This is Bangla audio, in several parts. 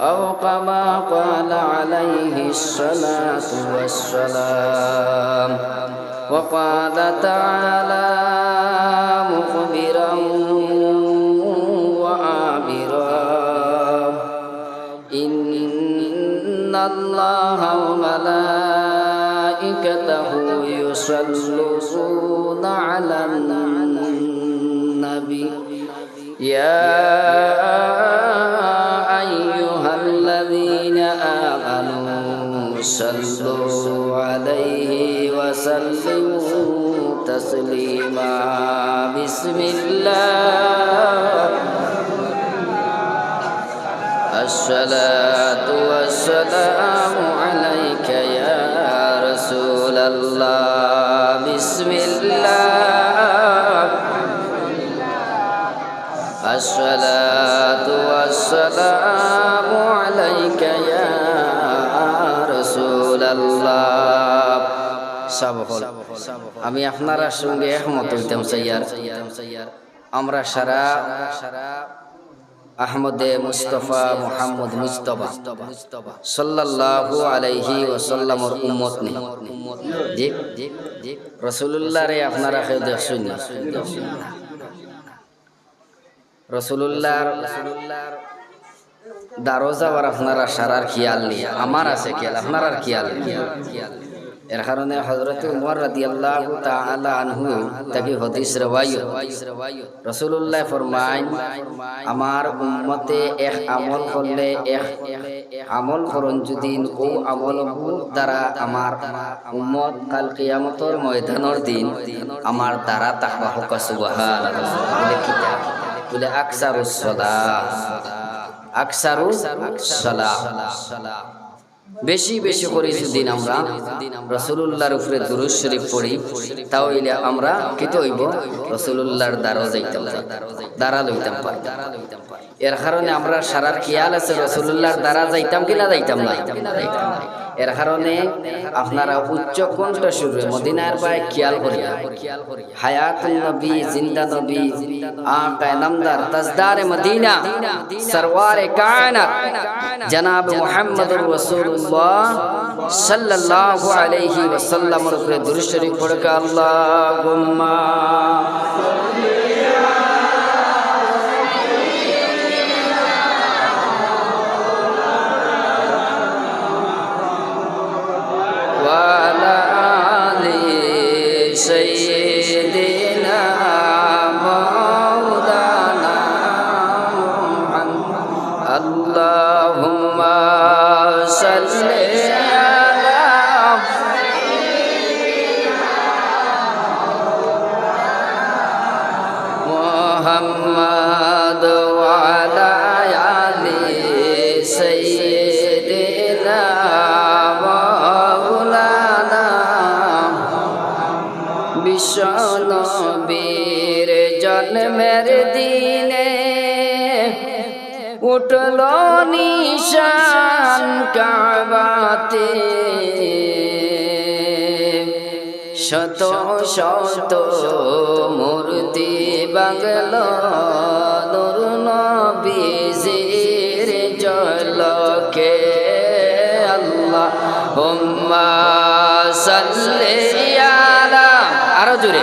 أو كما قال عليه الصلاة والسلام. وقال تعالى مخبرا وعابرا إن الله وملائكته يصلون على النبي. يا صلوا عليه وسلموا تسليما. بسم الله. الصلاة والسلام عليك يا رسول الله. بسم الله. الصلاة والسلام عليك يا আমি আপনারা সঙ্গে একমত হইতাম সৈয়ার আমরা সারা আহমদে মুস্তফা মোহাম্মদ মুস্তফা সাল্লাল্লাহু আলাইহি ওয়াসাল্লামর উম্মত নি। জি জি। রাসূলুল্লাহ রে আপনারা কেউ দেখছেন রাসূলুল্লাহ রাসূলুল্লাহ দারো যাওয়ার আপনারা সারার খেয়াল নেই। আমার আছে খেয়াল, আপনার আর খেয়াল নেই। এর কারণে হজরত উমর রাদি আল্লাহ তাআলা আনহু তাকে হদিস রওয়ায়ত। রাসূলুল্লাহ ফরমায়, আমার উম্মতে এক আমল করলে, এক আমল করন যদি ও আমল দ্বারা আমার উম্মত কাল কিয়ামতর ময়দানের দিন আমার দ্বারা তাকবা হোক সুবহানাল্লাহ। বলে কিতাব, বলে আকসারু সালাম বেশি বেশি করে দিন আমরা রসুল্লাহর উপরে দুরুজ শরীফ পড়ি তাও ইলে আমরা কি হইব রসুল্লাহর দ্বারা যাইতাম দ্বারা লইতাম পারি এর কারণে আমরা সারার খেয়াল আছে রসুল্লাহর দ্বারা যাইতাম কি না যাইতাম না? যাইতাম না। এর কারণে আপনারা উচ্চ কণ্ঠ সুরে মদিনার পায় খেয়াল করিয়া হায়াত নবী, জিন্দা নবী আকা নামদার, তাজদার মদিনা, সরওয়ারে কায়নাত। জনাব মুহাম্মদুর রাসূলুল্লাহ সাল্লাল্লাহু আলাইহি ওয়াসাল্লামের উপরে দুরূদ শরীফ পড়কা আল্লাহুম্মা। محمد وعلى آل سيدنا مولانا বিশ্বনবীর জন্মের দিনে উঠল নিশান কাবাতে শত শত মূর্তি বাংল নুর নবীজির জলকে। আল্লাহ হুম্মা সাল্লি আলা আরও জোরে।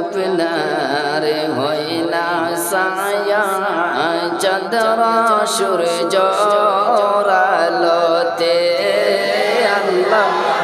আপনার হয় না সায়া চন্দ্র সূর্য আলোতে আল্লাহ।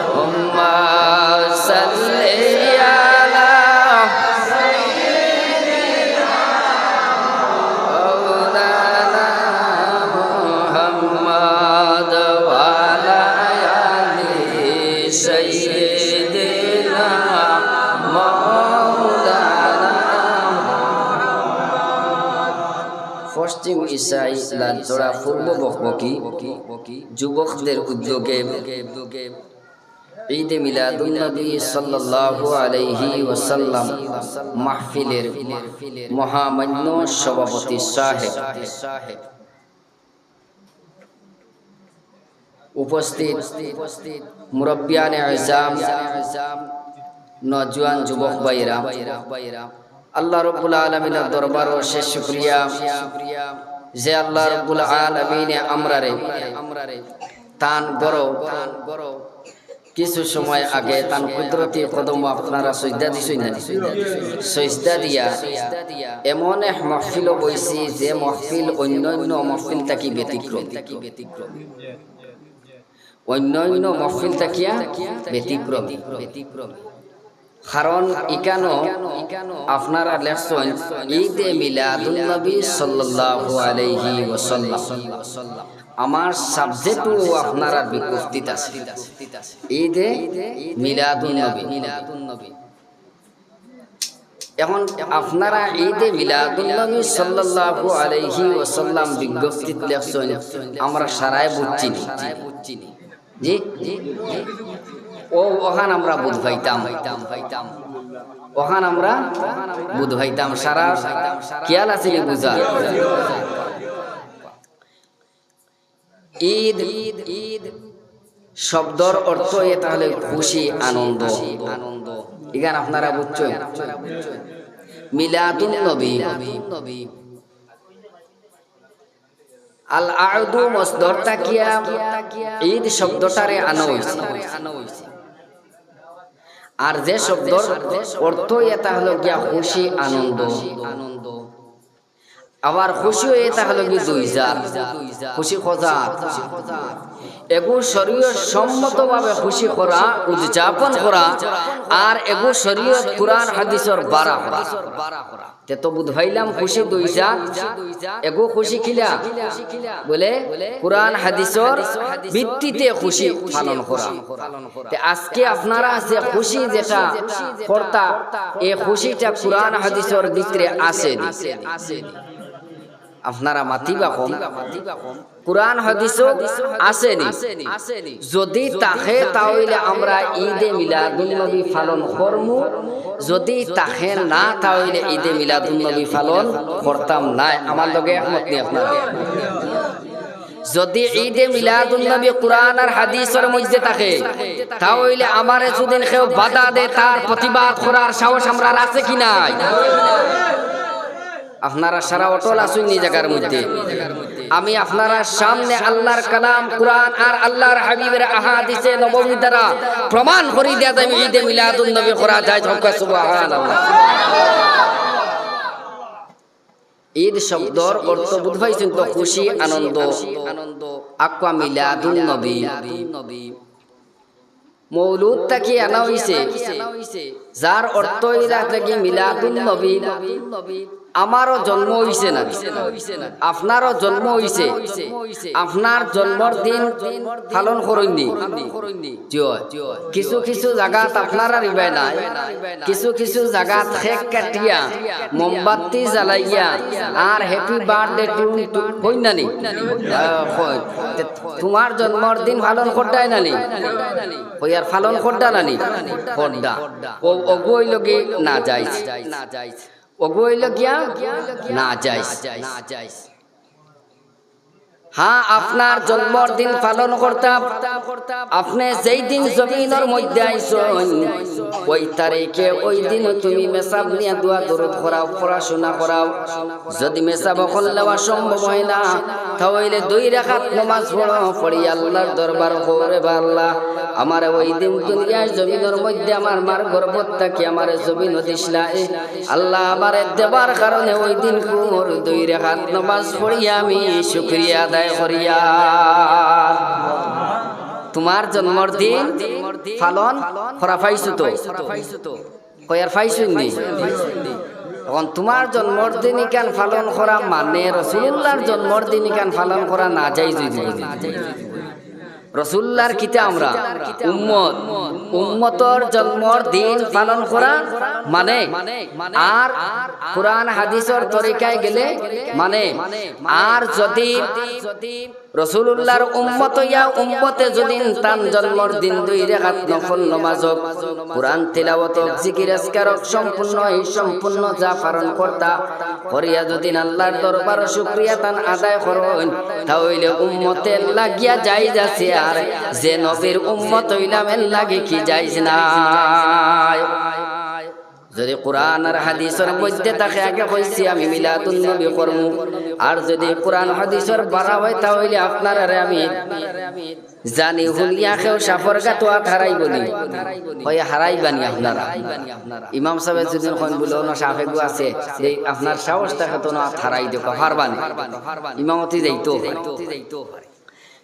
ইসাই লাজোড়া পূর্ব বকবকি, যুবকদের উদ্যোগে ঈদে মিলাদুন নবী সাল্লাল্লাহু আলাইহি ওয়াসাল্লাম মাহফিলের মহামান্য সভাপতি সাহেব। উপস্থিত মুরব্বিয়ানে আজাম, নজওয়ান যুবক ভাইরা আল্লাহ রব্বুল আলমিনের দরবার শেষ শুক্রিয়া। যে আল্লাহ রব্বুল আলমিনে আমরারে তান বড় কিছু সময় আগে তান কুদরতি কদম আপনারা সৈদা দিছই না? সৈদা দিয়া এমন এক মহফিল বইছি যে মহফিল অন্য অন্য মহফিল থাকি ব্যতিক্রম। অন্য অন্য মহফিল থাকিয়া ব্যতিক্রম ব্যতিক্রম। কারণ ইকানো আপনারা লেখছেন ঈদে মিলাদুন নবী সাল্লাল্লাহু আলাইহি ওয়াসাল্লাম। আমার সাবজেক্টও আপনারা বিকৃতিত আছে। ঈদে মিলাদুন নবী মিলাদুন নবী এখন আপনারা ঈদে মিলাদুন নবী সাল্লাল্লাহু আলাইহি ওয়াসাল্লাম বিজ্ঞপ্তিত লেখছেন, আমরা সারায় বুঝছি জি জি? ওখান আমরা বুধ ভাইতাম ভাইতাম ওখান আমরা বুধ ভাইতাম সারা খেয়াল আছে নি বুঝা? ঈদ ঈদ ঈদ শব্দর অর্থ এ তাহলে খুশি, আনন্দ। আনন্দ এখান আপনারা বুঝছেন? মিলাদুন নবী। নবী আল আউদু মসদর তাকিয়া ঈদ শব্দটারে আনা হইছে। আর যে শব্দর অর্থ এটা হলো গিয়া খুশি আনন্দ। আনন্দ। আবার খুশি এটা হলো কি দুই জাত? খুশি খোঁজাত এগু শরীয় সম্মতভাবে খুশি করা উদযাপন করা আর এগু শরীয় কোরআন, হাদিসর বারা করা তে তো বুঝাইলাম খুশি দুই জাত। এগু খুশি খিলা? বলে, কোরআন, হাদিসর ভিত্তিতে খুশি পালন করা তে আজকে আপনারা আছে খুশি যেটা কর্তা এই খুশিটা কোরআন, হাদিসর ভিতরে আসেনি আসেনি আপনারা মাতিবা কম। কোরআন হাদিস আসেনি। যদি তাহে তাহলে আমরা ঈদে মিলাদুন নবী পালন করমু। যদি তাহে না তাহলে ঈদে মিলাদুন নবী পালন করতাম নাই। আমার লগে একমত নেই আপনারা যদি ঈদে মিলাদুন নবী কোরআন আর হাদিসের মধ্যে থাকে তাহলে আমার এতদিন কেউ বাধা দে তার প্রতিবাদ করার সাহস আমরা আছে কি নাই? আপনারা সারা অটল আসুন নি জায়গার মধ্যে। আমি আপনারা সামনে আল্লাহর কালাম, কোরআন আর আল্লাহর হাবিবের আহাদিসে নবমী দ্বারা প্রমাণ করি দেয়া যাবে ঈদে মিলাদুন নবী করা যায়। ধক্কা সুবহানাল্লাহ। ঈদ শব্দর অর্থ বুধ পাইছেন তো খুশি, আনন্দ। আনন্দ আকwa মিলাদুন নবী। মৌলুদ তাকে আনা হইছে। যার অর্থ ইরা থেকে মিলাদুন নবী। আমারও জন্ম হইছে না। আপনারও জন্ম হইছে। আপনার জন্মর দিন পালন করইনি কিছু কিছু জায়গাত আপনারা রিবাই নাই। কিছু কিছু জায়গাত খেক কাটিয়া, মোমবাতি জ্বালাইয়া আর হ্যাপি বার্থডে টু হই নানি। তোমার জন্মর দিন পালন করতাই নানি। আর পালন করতা নানি। করদা ওগুই লগে না যাইছে না যাইছে। গিয়া না যাইস। না যাইস হ্যাঁ আপনার জন্মদিন পালন করতাম। আপনি যেই দিন জমিনের মধ্যে আইসন ওই তারিখে ওই দিন তুমি মেসাব নিয়ে দোয়া দরুদ করাও পড়াশোনা করাও। যদি মেসাব করলেওয়া সম্ভব হয় না, তাহলে দুই রেখাত নমাজ পড়ো পড়ি আল্লাহর দরবার করে আল্লাহ। আমার ওই দিন দুনিয়ার জমিনের মধ্যে আমার মার গর্বত থাকি আমার জমিন দিসলা আল্লাহ আমার দেবার কারণে ওই দিন কুমোর দুই রেখাত নমাজ পড়ি আমি শুক্রিয়া আদায় করিয়া। তোমার জন্মর দিন পালন করা পাইছো তো। কয়ার পাইছো নি? এখন তোমার জন্মদিন ইকান পালন করা মানে রসুল্লাহর জন্মদিন ইকান পালন করা না যাই যদি রসুল্লার কিতা আমরা, উম্মত, উম্মতর জন্মর দিন পালন করা মানে আর কোরআন হাদিসর তরিকায় গেলে মানে আর যদি রসুল্লাহর উম্মত, ইয়া উম্মতে যদি তান জন্মর দিন দুই রেখাত নফল নমাজক কোরআন তিলাওয়াত জিকির আসকারক সম্পূর্ণ এই সম্পূর্ণ যা পালন করতা, করিয়া যদি আল্লাহর দরবার শুকরিয়া তান আদায় করুন, তাহলে উম্মতে লাগিয়া যাই যাচ্ছে, আর যে নবীর উম্মত হইলাম লাগে কি যাইজ না যদি কোরআন আর হাদিসের মধ্যে তাকে আগে কইছি আমি মিলাদুন নবী করব আর যদি কোরআন, হাদিসের বাড়া হয়, তাহলে আপনার আরে আমি জানি হুলিয়া খেও সাফর গা তো হারাই বলি ওই হারাই বানি আপনারা। ইমাম সাহেব যদি কোন বলো না সাফে গু আছে আপনার সাহস থাকে তো না, হারাই দেখো হারবানি ইমামতি যাইতো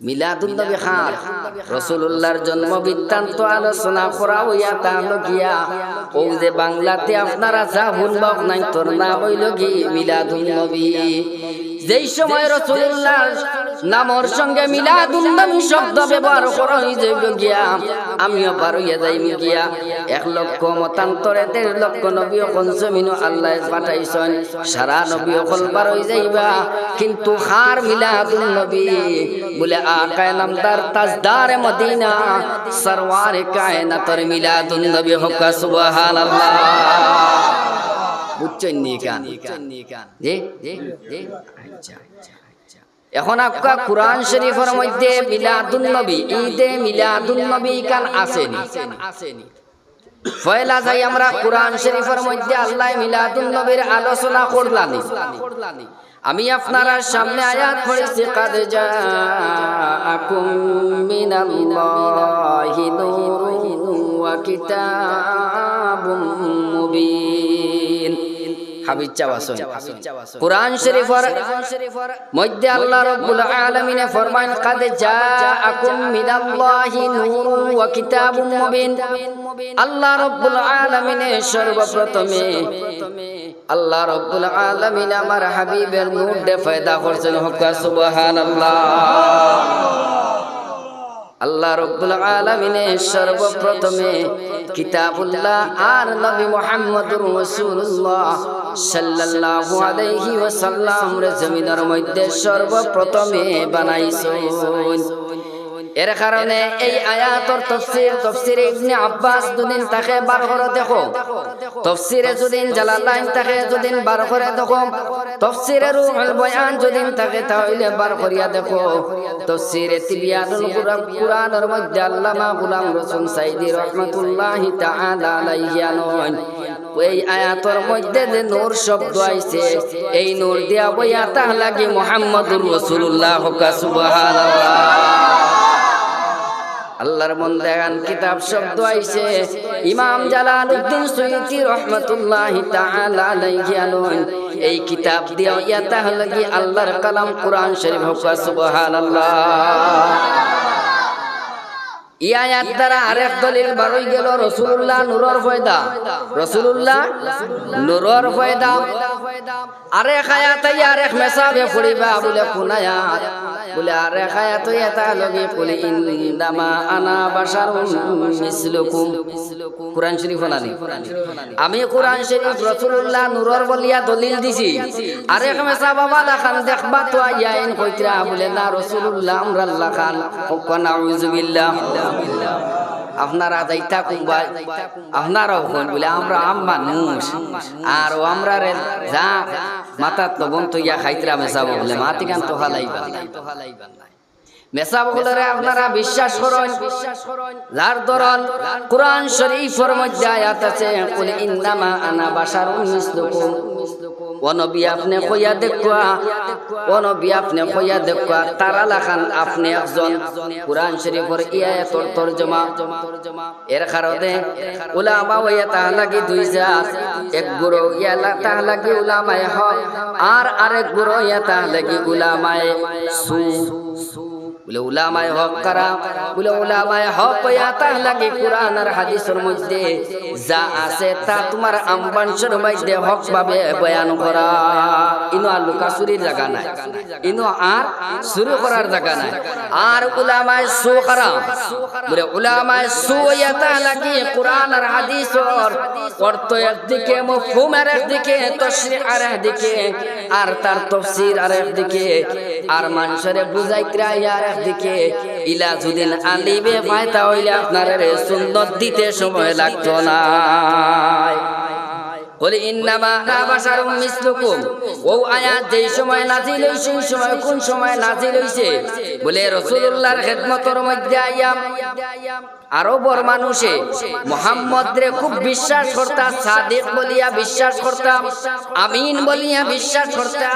মিলাদুন্নবী খান। রসুল্লাহর জন্ম বৃত্তান্ত আলোচনা করা হইয়া তাহলে গিয়া ও যে বাংলাতে আপনারা যা ভুলবাক নাই তোর নাম হইল কি যেই সময় রসুল্লাহ নামর সঙ্গে মিলাদুন্নবী শব্দ ব্যবহার করা হইছে গিয়া আমিও পার হইয়া গিয়া। এক লক্ষ মতান্তরে দেড় লক্ষ নবী জমিনও আল্লাহ পাঠাইছেন সারা নবী অকল হয়ে যাইবা। কিন্তু হার মিলাদুন্নবী বলে আকায় নামদার তাজদার মদিনা সরওয়ার কায়নাতর মিলাদুন নবী হকা সুবহানাল্লাহ। বুঝছেন নি কান জি জি জি আচ্ছা আচ্ছা আচ্ছা। এখন আপকা কোরআন শরীফের মধ্যে মিলাদুন নবী ঈদে মিলাদুন নবী কান আসেনি। আসেনি। যাই আমরা কোরআন শরীফের মধ্যে আল্লাহ মিলাদুন নবীর আলোচনা করলানি। আমি আপনারা সামনে আয়াত পড়েছি কাদ জাআকুম মিনাল্লাহি নূরুন ওয়া কিতাবুম মুবিন। হাবিজ চাওয়াসন কোরআন শরীফের মধ্যে আল্লাহ রাব্বুল আলামিন ফরমান কাদ জাআকুম মিনাল্লাহি নূরুন ওয়া কিতাবুম মুবিন। আল্লাহ রাব্বুল আলামিন সর্বপ্রথমে আল্লাহ রব্বুল আলামিন আমার হাবিবের নূর দে ফায়দা করছেন সুবহানাল্লাহ। আল্লাহ রব্বুল আলামিনে সর্বপ্রথমে কিতাবুল্লাহ আর নবী মুহাম্মদুর রাসূলুল্লাহ সাল্লাল্লাহু আলাইহি ওয়াসাল্লাম রে জমিনের মধ্যে সর্বপ্রথমে বানাইছেন। এর কারণে এই আয়াতর তফসির তফসিরে ইবনে আব্বাস দুদিন তাকে বার করে দেখো। তফসিরে যদিন জালালাইন তাকে যদিন বার করে দেখো। তফসিরে রুহুল বয়ান যদিন তাকে তাহলে বার করিয়া দেখো। তফসিরে তিবিয়ানুল কুরআন কুরআনের মধ্যে আল্লামা গুলাম রসুল সাইদি রাহমাতুল্লাহি তাআলা আলাইহি আনন এই আয়াতর মধ্যে যে নূর শব্দ আইছে এই নূর দিয়া বইয়া তাহ লাগি মুহাম্মদুর রাসূলুল্লাহ সুবহানাল্লাহ। আল্লাহর দেখান কিতাব শব্দ আইছে। ইমাম জালালউদ্দিন সুয়ুতি রহমাতুল্লাহ তাআলা আলাইহি আলাইহি এই কিতাব দিয়া ইয়া তাহলে কি আল্লাহর কালাম কোরআন শরীফ হোক সুবহানাল্লাহ। ইয়ায়াত দ্বারা আরেক দলিল বারই গেল রসুল্লাহ নুরর ফয়দা। রসুল্লাহ নুরর ফয়দা। আরেক আয়াত আরেক মেসাবে পড়িবা বলে কোন আয়াত? বলে, আর আয়াত এটা লগে বলে ইন্দামা আনা বাশারুন মিসলুকুম। কোরআন শরীফ নানি আমি কোরআন শরীফ রসুল্লাহ নুরর বলিয়া দলিল দিছি। আরে মেসা বাবা, দেখান, দেখবা তো আইয়াইন কইতরা বলে, না রসুল্লাহ আমরাল্লাহ খান। ওকানা উজুবিল্লাহ আপনারা যাইতা কুম্বা আপনারাও কোন বলে আমরা আম মানুষ। আর ও আমরা রে যা মাথাত লবণ তো ইয়া খাইতরা মেসাব বলে মাতি গান তো হালাইবা মেসা বগলরে আপনারা বিশ্বাস করেন, যার দরন কোরআন শরীফের মধ্যে আয়াত আছে, কুল ইন্নামা আনা বাশারুন মিসলুকুম। ও নবী আপনি কইয়া দেখুয়া, ও নবী আপনি কইয়া দেখুয়া তারা লাখান আপনি একজন। কুরআন শরীফের ইয়াতর তরজমা। এর কারণে উলামা হইয়া তাহা লাগি দুই জাত। এক গুরু ইয়ালা তাহা লাগি উলামায়ে হক আর আরেক গুরু ইয়া তাহা লাগি উলামায়ে। সু বলে উলামায় হক কারা? বলে উলামায় হক কইয়া তার লাগে কোরআন আর হাদিসের মধ্যে যা আছে তা তোমার আমবাংশের মধ্যে হক ভাবে বয়ান করা। ইনো আর লুকাচুরির জায়গা নাই। ইনো আর শুরু করার জায়গা নাই। আর উলামায় সু কারা? বলে উলামায় সু ইয়া তা লাগে কোরআন আর হাদিসের অর্থ একদিকে, মফহুম আর একদিকে, তশরিহ আর একদিকে, আর তার তফসির আর একদিকে, আর মানুষের বুঝাই ক্রাই একদিকে ইলা আলিবে পায় হইলে আপনার সুন্দর দিতে সময় লাগতো না। বলে, ইন্নামা সেই সময় কোন সময় নাজিল হইছে? বলে, রাসূলুল্লাহর খেদমতের মধ্যে আইয়াম। আরবর মানুষে মোহাম্মদ রে খুব বিশ্বাস করতা সাদিক বলিয়া বিশ্বাস করতা আমিন বলিয়া বিশ্বাস করতা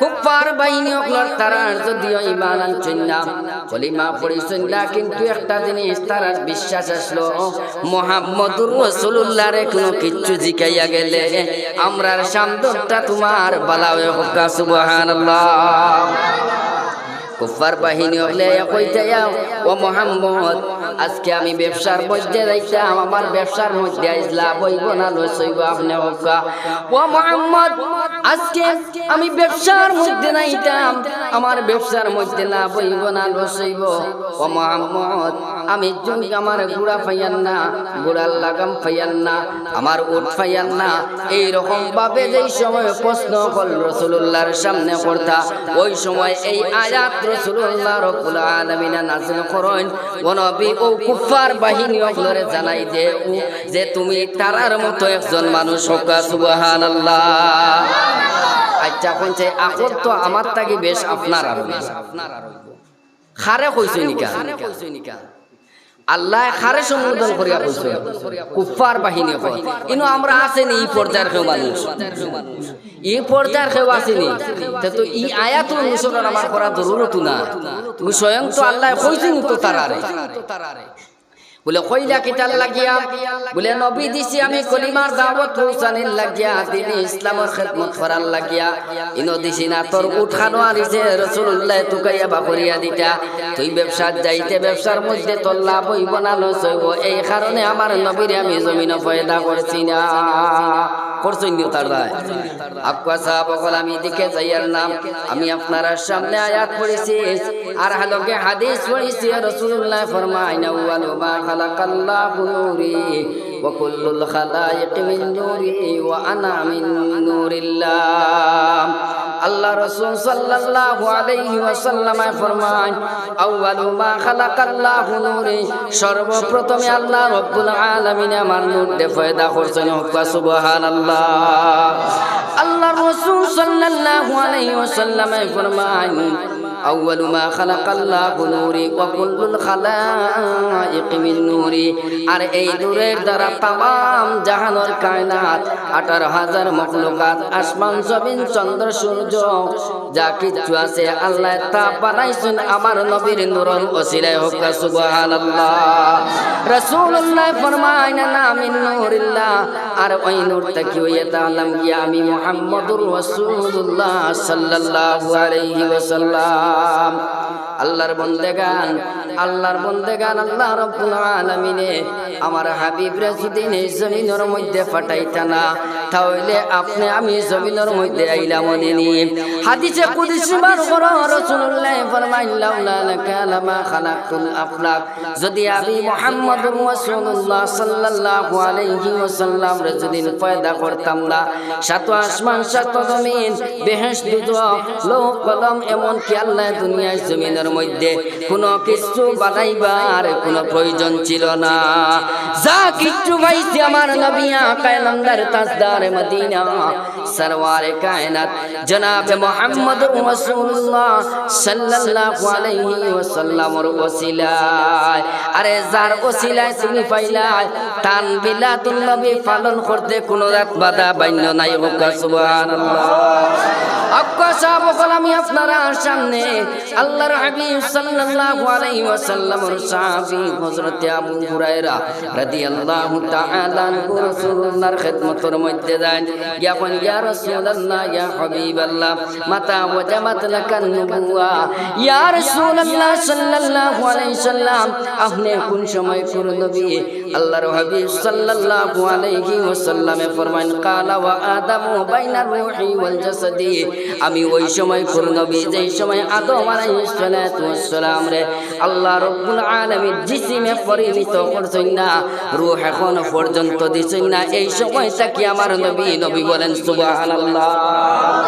খুব পার বাহিনী অকলর তারার যদিও ইমান আনছেন কলিমা পড়িছেন না কিন্তু একটা জিনিস তারার বিশ্বাস আসলো, মোহাম্মদুর রসুল্লাহ রে কোনো কিচ্ছু জিকাইয়া গেলে, আমরার সামদরটা তোমার বালাওয়ে হকা সুবহানাল্লাহ। কুফার বাহিনী হলে কইতে ও মোহাম্মদ আজকে আমি ব্যবসার মধ্যে যাইতাম, আমার ব্যবসার মধ্যে আইসলা বইব না লইব আপনি হকা ও মোহাম্মদ, আজকে আমি ব্যবসার মধ্যে নাইতাম, আমার ব্যবসার মধ্যে না বইব না লইব ও মোহাম্মদ, আমি জমি আমার গুড়া ফাইয়ান না, গুড়ার লাগাম ফাইয়ান না, আমার উঠ ফাইয়ান না। এই রকম ভাবে যেই সময় প্রশ্ন কল রসুল্লাহর সামনে করতা ওই সময় এই আয়াত রসুল্লাহ রব্বুল আলামিনা নাযিল করেন, ও নবী ও কুফার বাহিনী অগলরে জানাই দে যে তুমি তারার মতো একজন মানুষ হোকা, সুবহানাল্লাহ। আচ্ছা কোনছে এখন তো আমার তাকে বেশ আপনার আর আপনার আর খারে কইছে নিকা আল্লাহ খারে সম্বোধন করিয়া কইছে কুফার বাহিনী কয় ইনো আমরা আসেনি, এই পর্যায়ের কেউ মানুষ। এই পর্যায়ের কেউ আসেনি। তা এই আয়াত অনুসরণ আমার না। তুমি স্বয়ং তো আল্লাহ কইছেন তো তারারে। বলে, কইলা কিতাল লাগিয়া? বলে, নবী দিছি আমি কলিমার দাওয়াত পৌঁছানির লাগিয়া তিনি ইসলামের খেদমত করার লাগিয়া। ইনো দিছি না, তোর উঠানো আনিছে রসুল্লাহ তুকাইয়া বাকরিয়া দিতা। তুই ব্যবসার যাইতে, ব্যবসার মধ্যে তোর লাভ হইব না, লস হইব। এই কারণে আমার নবীরে আমি জমিন পয়দা করছি না। করছেন তার দায় আকুয়া সাহাব আমি দিকে যাইয়ার নাম, আমি আপনারা সামনে আয়াত পড়েছি। আর হালকে হাদিস পড়েছি রসুল্লাহ ফরমাইনা ওয়ালু মা খালাকাল্লাহু নূরি ওয়া কুল্লুল খালাইক মিন নূরি ওয়া আনা মিন নূরিল্লাহ। আল্লাহ রাসূল সাল্লাল্লাহু আলাইহি ওয়াসাল্লাম ফরমান আউয়ালু মা খালাকাল্লাহু নূরি সর্বপ্রথমে আল্লাহ রাব্বুল আলামিন আমার নূর দে পয়দা করছেন হুকা সুবহানাল্লাহ। আল্লাহ রাসূল সাল্লাল্লাহু আলাইহি ওয়াসাল্লাম ফরমান أول ما خلق الله نوري وكل الخلائق من نوري আর এই নূরের দ্বারা তাম জাহানোর কায়নাত আঠারো হাজার মখলুকাত আসমান জমিন চন্দ্র সূর্য যা কিছু আছে আল্লাহ তা বানাইছেন আমার নবীর নূরন ওসিলায় হোক সুবহানাল্লাহ রাসূলুল্লাহ ফরমায় না না মিন নূরিল্লাহ আর ওই নূর হইয়া তাআলাম গিয়া আমি মোহাম্মদুর রাসূলুল্লাহ সাল্লাল্লাহু আলাইহি ওয়াসাল্লাম। আল্লাহর বন্দেগান আল্লাহর বন্দেগান আল্লাহ রব্বুল আলামিনে আমার হাবিব রাজুদ্দিন এই জমিনের মধ্যে ফাটাইতা না, তাহলে আপনি আমি জমিনের মধ্যে আইলাম নিনি হাদিসে কুদসি বার করো রাসূলুল্লাহ ফরমাইল্লাহু লাকা লামা খালাকুল আফলাক। যদি আমি মুহাম্মদুর রাসূলুল্লাহ সাল্লাল্লাহু আলাইহি ওয়াসাল্লাম রাজুদ্দিন পয়দা করতাম না, সাত আসমান, সাত জমিন, বেহেশত দুটো লোহ, কলম এমন কি আল্লাহ দুনিয়ার জমিনের মধ্যে কোনো কিছু বানাইবার কোনো প্রয়োজন ছিল না। যা কিচ্ছু আমার নবী আকায় নামদার তাজদার মদিনা। কায়নাত। জনাবে মুহাম্মদ রাসূলুল্লাহ সাল্লাল্লাহু আলাইহি ওয়াসাল্লামর ওসিলায়। আরে যার ওসিলায় তুমি পাইলাই তান বিলাতুল নবী পালন করতে কোনো রাত বাধা বাইন্য নাই হোক, সুবহানাল্লাহ। আমি আপনারা সামনে আল্লাহর হাবিব সাল্লাল্লাহু আলাইহি ওয়াসাল্লামের সাহাবী হযরত আবু হুরায়রা রাদিয়াল্লাহু তাআলা রাসূলুল্লাহর খিদমতের মধ্যে যান ইয়া কোন ইয়া রাসূলুল্লাহ, ইয়া হাবিবাল্লাহ, মাতা ওয়াজামাত লাকান নুবুওয়া। ইয়া রাসূলুল্লাহ সাল্লাল্লাহু আলাইহি সাল্লাম, আপনি কোন সময় কোন নবী? আল্লাহর হাবিব সাল্লাল্লাহু আলাইহি ওয়াসাল্লামে ফরমান কালা ওয়া আদামু বাইনার রূহি ওয়াল জাসাদি। আমি ওই সময় কোন নবী, যেই সময় আদম আলাইহিসসালাম রে, আল্লাহ রাব্বুল আলামিন জিসিমে পরিণত করছেন না, রূহ এখন পর্যন্ত দিছেন না, এই সময়টা কি আমার নবী? নবী বলেন, সুবহানাল্লাহ।